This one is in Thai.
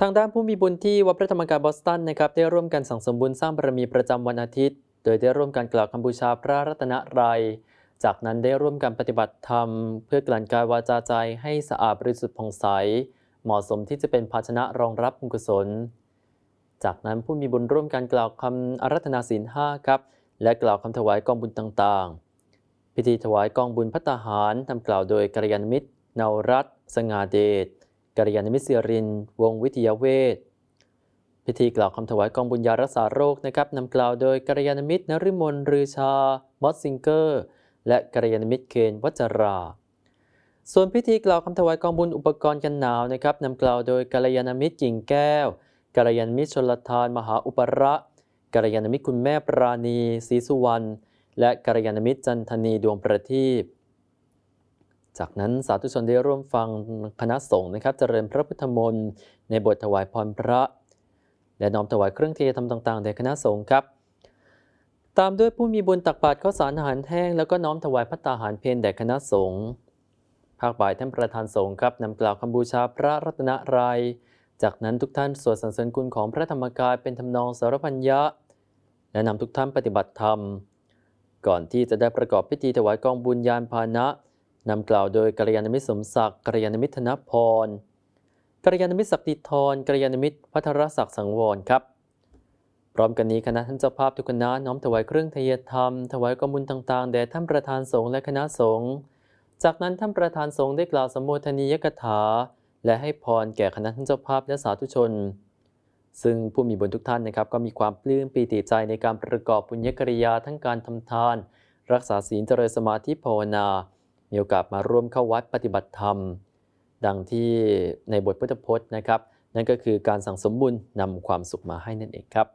ทางด้านผู้มีบุญที่วัดพระธรรมกายบอสตันนะครับได้ร่วมกันสั่งสมบุญสร้างบารมีประจำวันอาทิตย์ โดยได้ร่วมกันกล่าวคำบูชาพระรัตนตรัยจากนั้นได้ร่วมกันปฏิบัติธรรม เพื่อกลั่นกายวาจาใจให้สะอาดบริสุทธิ์ผ่องใส เหมาะสมที่จะเป็นภาชนะรองรับบุญกุศล จากนั้นผู้มีบุญร่วมกันกล่าวคำอารัธนาศีลห้าครับ และกล่าวคำถวายกองบุญต่างๆ พิธีถวายกองบุญพัตาหารทำกล่าวโดยกัลยาณมิตรนวรัตสง่าเดช กัลยาณมิตรเสริน วงวิทยาเวทพิธีกล่าวคำถวายกองบุญยารักษาโรคนะครับนำกล่าวโดยกัลยาณมิตรนฤมลรือชามอสซิงเกอร์ และกัลยาณมิตรเคนวัจรา ส่วนพิธีกล่าวคำถวายกองบุญอุปกรณ์กันหนาวนะครับนำกล่าวโดยกัลยาณมิตรกิ่งแก้วกัลยาณมิตรชนลทานมหาอุประกัลยาณมิตรคุณแม่ปราณีศรีสุวรรณและกัลยาณมิตรจันทนีดวงประทีป จากนั้นสาธุชนได้ร่วมฟังคณะสงฆ์นะครับเจริญพระพุทธมนต์ในบทถวายพรพระ และน้อมถวายเครื่องเทศทำต่างๆแด่คณะสงฆ์ครับ ตามด้วยผู้มีบุญตักบาตรข้าวสารอาหารแห้งแล้วก็น้อมถวายพัตตาหารเพลแด่คณะสงฆ์ภาคบ่ายท่านประธานสงฆ์ครับนำกล่าวคำบูชาพระรัตนรัยจากนั้นทุกท่านสวดสรรเสริญคุณของพระธรรมกายเป็นทำนองสารพัญญะ และนำทุกท่านปฏิบัติธรรม ก่อนที่จะได้ประกอบพิธีถวายกองบุญยานพานะ นำกล่าวโดยกัลยาณมิตรสมศักดิ์กัลยาณมิตรธนพรกัลยาณมิตรศักดิธรกัลยาณมิตรพัทรศักดิ์สังวรครับ พร้อมกันนี้คณะท่านเจ้าภาพทุกคณะน้อมถวายเครื่องเทยธรรม ถวายกองบุญต่างๆ แด่ท่านประธานสงฆ์และคณะสงฆ์ จากนั้นท่านประธานสงฆ์ได้กล่าวสมโภชนียกถา และให้พรแก่คณะท่านเจ้าภาพและสาธุชน ซึ่งผู้มีบุญทุกท่านนะครับก็มีความปลื้มปีติใจในการประกอบบุญญกริยาทั้งการทำทาน รักษาศีลเจริญสมาธิภาวนา มีโอกาสมาร่วมเข้าวัดปฏิบัติธรรม ดังที่ในบทพุทธพจน์นะครับ นั่นก็คือการสั่งสมบุญนำความสุขมาให้นั่นเองครับ